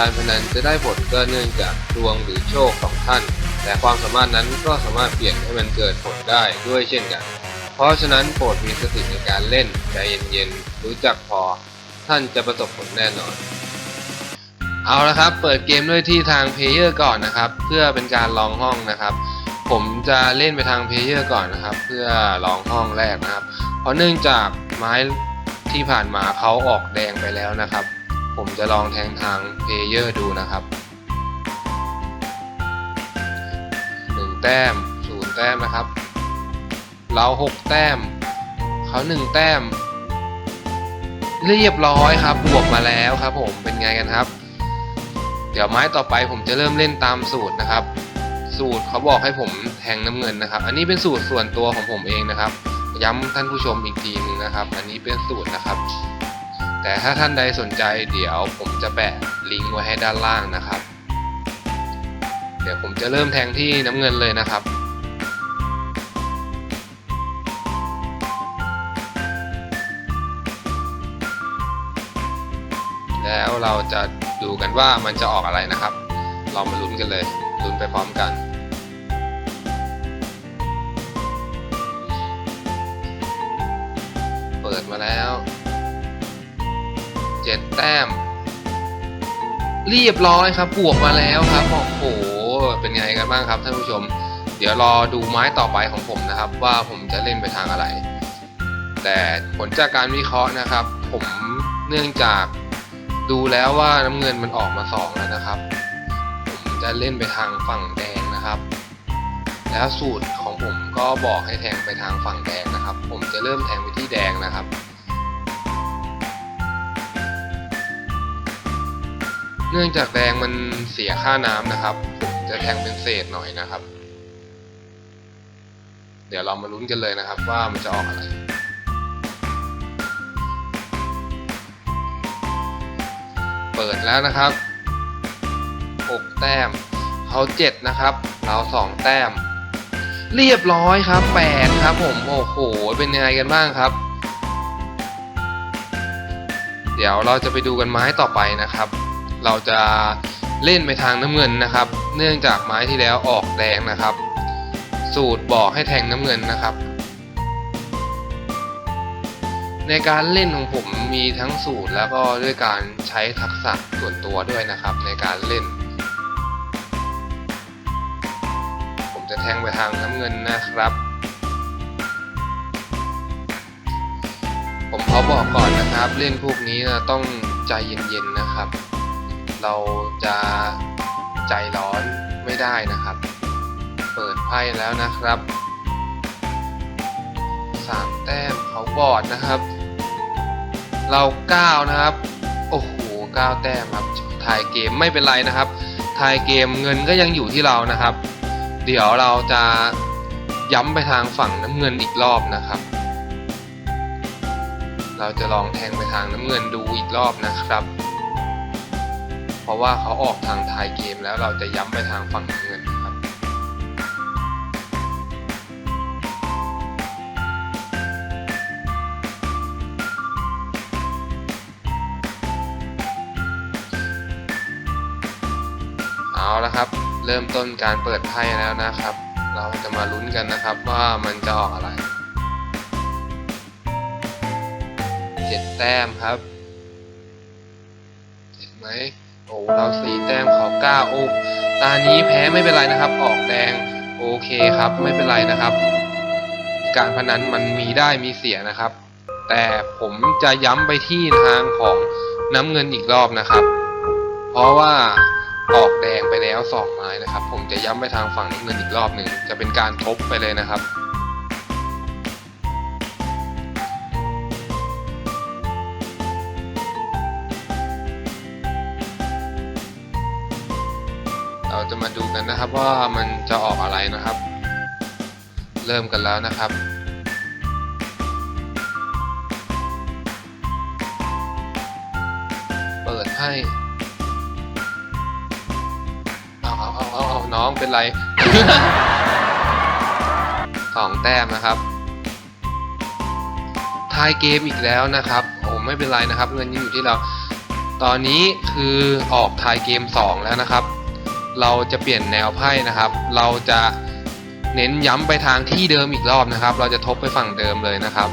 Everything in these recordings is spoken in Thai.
การพนันจะได้ผลก็เนื่องจากดวงหรือโชคของท่าน แต่ความสามารถนั้นก็สามารถเปลี่ยนให้มันเกิดผลได้ด้วยเช่นกัน เพราะฉะนั้นโปรดมีสติในการเล่นใจเย็นๆรู้จักพอ ท่านจะประสบผลแน่นอน เอาละครับ เปิดเกมด้วยที่ทางเพลเยอร์ก่อนนะครับ เพื่อเป็นการลองห้องนะครับ ผมจะเล่นไปทางเพลเยอร์ก่อนนะครับ เพื่อลองห้องแรกนะครับ เพราะเนื่องจากไม้ที่ผ่านมาเขาออกแดงไปแล้วนะครับ ผมจะลองแทงทางเพลเยอร์ดูนะครับหนึ่งแต้มศูนย์แต้มนะครับ เราหกแต้ม เขาหนึ่งแต้ม เรียบร้อยครับ บวกมาแล้วครับผม เป็นไงกันครับ เดี๋ยวไม้ต่อไปผมจะเริ่มเล่นตามสูตรนะครับ สูตรเขาบอกให้ผมแทงน้ำเงินนะครับ อันนี้เป็นสูตรส่วนตัวของผมเองนะครับ ย้ำท่านผู้ชมอีกทีนึงนะครับ อันนี้เป็นสูตรนะครับ แต่ถ้าท่านใดสนใจเดี๋ยวผมจะแปะลิงก์ไว้ให้ด้านล่างนะครับ เดี๋ยวผมจะเริ่มแทงที่น้ำเงินเลยนะครับแล้วเราจะดูกันว่ามันจะออกอะไรนะครับ เรามาลุ้นกันเลย ลุ้นไปพร้อมกัน เปิดมาแล้ว เจ็ดแต้ม เรียบร้อยครับบวกมาแล้วครับโอ้โหเป็นไงกันบ้างครับท่านผู้ชม เดี๋ยวรอดูไม้ต่อไปของผมนะครับ ว่าผมจะเล่นไปทางอะไร แต่ผลจากการวิเคราะห์นะครับ ผมเนื่องจากดูแล้วว่าน้ำเงินมันออกมาสองแล้วนะครับ ผมจะเล่นไปทางฝั่งแดงนะครับ แล้วสูตรของผมก็บอกให้แทงไปทางฝั่งแดงนะครับ ผมจะเริ่มแทงไปที่แดงนะครับ เนื่องจากแดงมันเสียค่าน้ำนะครับ ผมจะแทงเป็นเศษหน่อยนะครับ เดี๋ยวเรามาลุ้นกันเลยนะครับว่ามันจะออกอะไรเปิดแล้วนะครับ6แต้มเขา7นะครับ เรา2แต้ม เรียบร้อยครับ8ครับ ผมโอ้โหเป็นยังไงกันบ้างครับ เดี๋ยวเราจะไปดูกันไม้ต่อไปนะครับ เราจะเล่นไปทางน้ำเงินนะครับ เนื่องจากไม้ที่แล้วออกแดงนะครับ สูตรบอกให้แทงน้ำเงินนะครับ ในการเล่นของผมมีทั้งสูตรแล้วก็ด้วยการใช้ทักษะส่วนตัวด้วยนะครับ ในการเล่น ผมจะแทงไปทางน้ำเงินนะครับผมขอบอกก่อนนะครับ เล่นพวกนี้นะต้องใจเย็นๆนะครับ เราจะใจร้อนไม่ได้นะครับ เปิดไพ่แล้วนะครับสามแต้มเขาบอดนะครับ เราเก้านะครับ โอ้โหเก้าแต้มครับถ่ายเกมไม่เป็นไรนะครับถ่ายเกมเงินก็ยังอยู่ที่เรานะครับ เดี๋ยวเราจะย้ำไปทางฝั่งน้ำเงินอีกรอบนะครับ เราจะลองแทงไปทางน้ำเงินดูอีกรอบนะครับ ราะว่าเขาออกทางทายเกมแล้วเราจะย้ำไปทางฝั่งเงินครับ เอาละครับ เริ่มต้นการเปิดไพ่แล้วนะครับ เราจะมาลุ้นกันนะครับว่ามันจะออกอะไรเจ็ดแต้มครับเห็นไหม โอ้เราสี่แต้มเขาเก้าโอ้ตานี้แพ้ไม่เป็นไรนะครับ ออกแดงโอเคครับไม่เป็นไรนะครับ การพนันมันมีได้มีเสียนะครับ แต่ผมจะย้ำไปที่ทางของน้ำเงินอีกรอบนะครับ เพราะว่าออกแดงไปแล้วสองไม้นะครับ ผมจะย้ำไปทางฝั่งน้ำเงินอีกรอบหนึ่งจะเป็นการทบไปเลยนะครับ นะครับว่ามันจะออกอะไรนะครับ เริ่มกันแล้วนะครับเปิดให้เอาเอาเอาเอาเอาน้องเป็นไรสองแต้มนะครับทายเกมอีกแล้วนะครับโอ้ไม่เป็นไรนะครับ เงินยังอยู่ที่เรา ตอนนี้คือออกทายเกม 2 แล้วนะครับ เราจะเปลี่ยนแนวไพ่นะครับ เราจะเน้นย้ำไปทางที่เดิมอีกรอบนะครับ เราจะทบไปฝั่งเดิมเลยนะครับ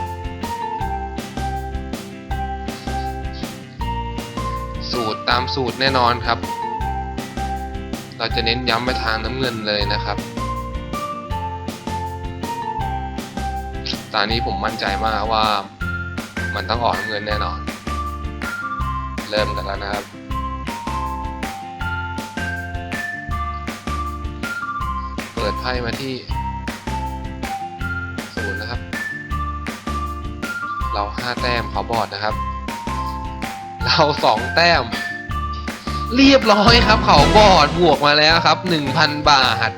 สูตรตามสูตรแน่นอนครับ เราจะเน้นย้ำไปทางน้ำเงินเลยนะครับตอนนี้ผมมั่นใจมากว่ามันต้องออกน้ำเงินแน่นอน เริ่มกันแล้วนะครับ พ่มาที่ศูนย์นะครับ เราห้าแต้มเขาบอดนะครับ เราสองแต้ม เรียบร้อยครับ เขาบอดบวกมาแล้วครับหนึ่งพันบาท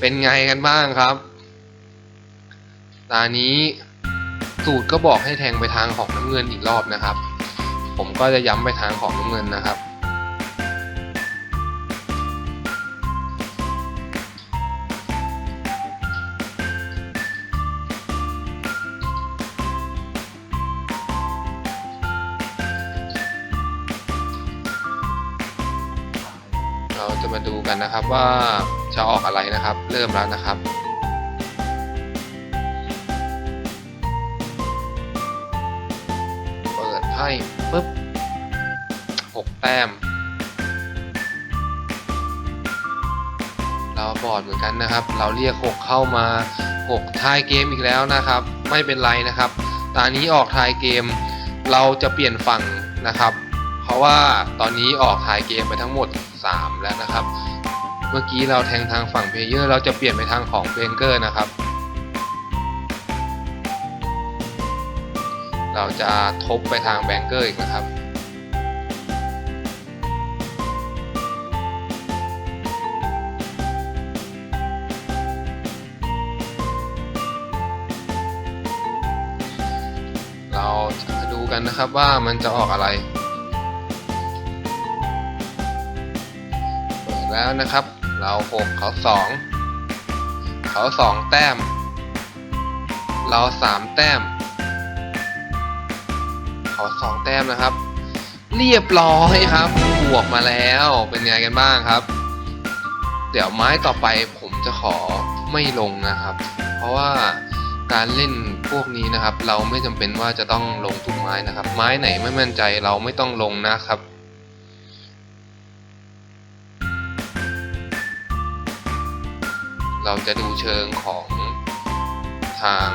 เป็นไงกันบ้างครับ ตานี้สูตรก็บอกให้แทงไปทางของน้ำเงินอีกรอบนะครับ ผมก็จะย้ำไปทางของน้ำเงินนะครับ จะมาดูกันนะครับว่าจะออกอะไรนะครับ เริ่มแล้วนะครับเปิดไพ่ปุ๊บหกแต้มเราบอดเหมือนกันนะครับ เราเรียกหกเข้ามาหกท้ายเกมอีกแล้วนะครับ ไม่เป็นไรนะครับ ตอนนี้ออกท้ายเกม เราจะเปลี่ยนฝั่งนะครับ เพราะว่าตอนนี้ออกท้ายเกมไปทั้งหมด 3 แล้วนะครับ เมื่อกี้เราแทงทางฝั่งเพลเยอร์เราจะเปลี่ยนไปทางของเบงเกอร์นะครับ เราจะทบไปทางแบงเกอร์อีกนะครับเราจะดูกันนะครับว่ามันจะออกอะไร แล้วนะครับ เราหกเขาสองเขาสองแต้ม เราสามแต้ม เขาสองแต้มนะครับ เรียบร้อยครับบวกมาแล้วเป็นไงกันบ้างครับ เดี๋ยวไม้ต่อไปผมจะขอไม่ลงนะครับ เพราะว่าการเล่นพวกนี้นะครับ เราไม่จำเป็นว่าจะต้องลงทุกไม้นะครับ ไม้ไหนไม่มั่นใจเราไม่ต้องลงนะครับ เราจะดูเชิงของทาง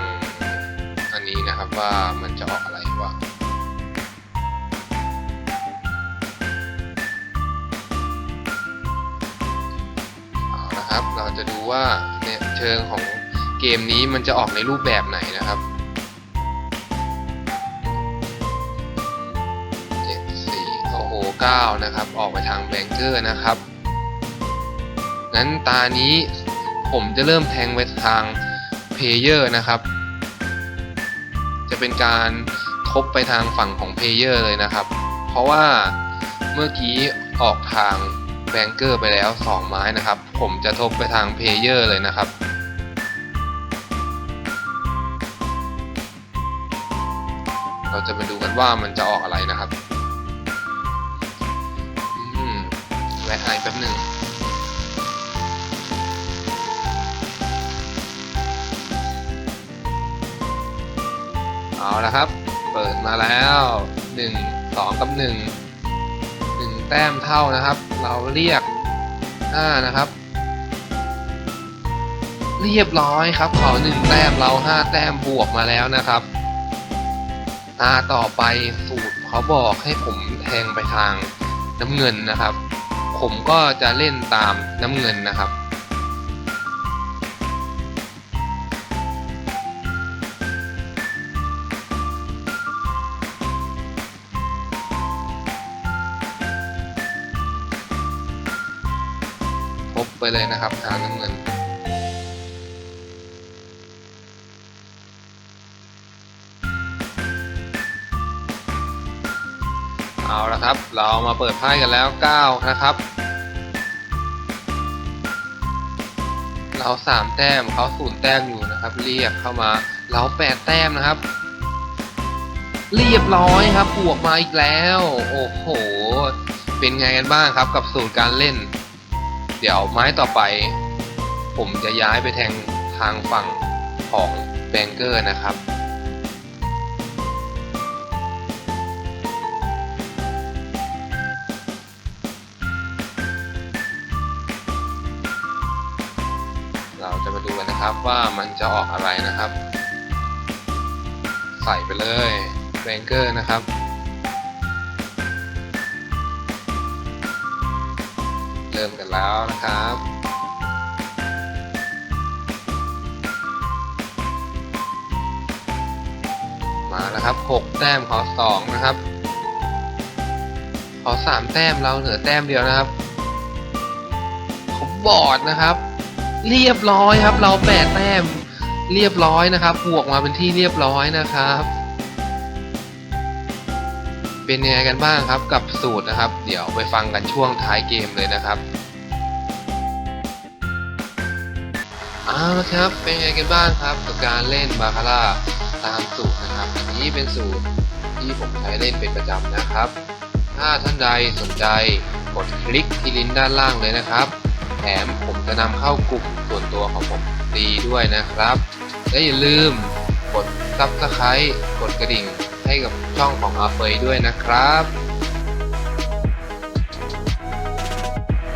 อันนี้นะครับว่ามันจะออกอะไรวะเอาละครับเราจะดูว่าเนี่ยเชิงของเกมนี้มันจะออกในรูปแบบไหนนะครับเจ็ดสี่โอ้โหเก้านะครับ ออกไปทางแบงเกอร์นะครับ งั้นตานี้ ผมจะเริ่มแทงไปทางเพเยอร์นะครับ จะเป็นการทบไปทางฝั่งของเพเยอร์เลยนะครับ เพราะว่าเมื่อกี้ออกทางแบงเกอร์ไปแล้ว 2 ไม้นะครับ ผมจะทบไปทางเพเยอร์เลยนะครับเราจะมาดูกันว่ามันจะออกอะไรนะครับ อืมแวะไอแป๊บหนึ่ง เอาละครับ เปิดมาแล้วหนึ่งสองกับหนึ่งหนึ่งแต้มเท่านะครับ เราเรียกห้านะครับ เรียบร้อยครับเขาหนึ่งแต้มเราห้าแต้มบวกมาแล้วนะครับตาต่อไปสูตรเขาบอกให้ผมแทงไปทางน้ำเงินนะครับ ผมก็จะเล่นตามน้ำเงินนะครับ ไปเลยนะครับทาน้ำเงินเอาละครับ เรามาเปิดไพ่กันแล้ว 9 นะครับ เราสามแต้มเขาศูนย์แต้มอยู่นะครับ เรียกเข้ามา เราแปดแต้มนะครับ เรียบร้อยครับบวกมาอีกแล้ว โอ้โห เป็นไงกันบ้างครับกับสูตรการเล่น เดี๋ยวไม้ต่อไป ผมจะย้ายไปแทงทางฝั่งของแบงเกอร์นะครับ เราจะมาดูกันนะครับว่ามันจะออกอะไรนะครับ ใส่ไปเลยแบงเกอร์นะครับ แล้วนะครับมาแล้วครับ 6 แต้มขอ2นะครับ ขอ 3 แต้มเราเหลือแต้มเดียวนะครับผมบอดนะครับ เรียบร้อยครับ เราแปดแต้มเรียบร้อยนะครับบวกมาเป็นที่เรียบร้อยนะครับ เป็นยังไงกันบ้างครับกับสูตรนะครับ เดี๋ยวไปฟังกันช่วงท้ายเกมเลยนะครับ เอาละครับเป็นไงกันบ้างครับกับการเล่นบาคาร่าตามสูตรนะครับ อันนี้เป็นสูตรที่ผมใช้เล่นเป็นประจำนะครับ ถ้าท่านใดสนใจกดคลิกที่ลิงก์ด้านล่างเลยนะครับ แถมผมจะนำเข้ากลุ่มส่วนตัวของผมดีด้วยนะครับ และอย่าลืมกด Subscribe กดกระดิ่งให้กับช่องของอาเฟยด้วยนะครับ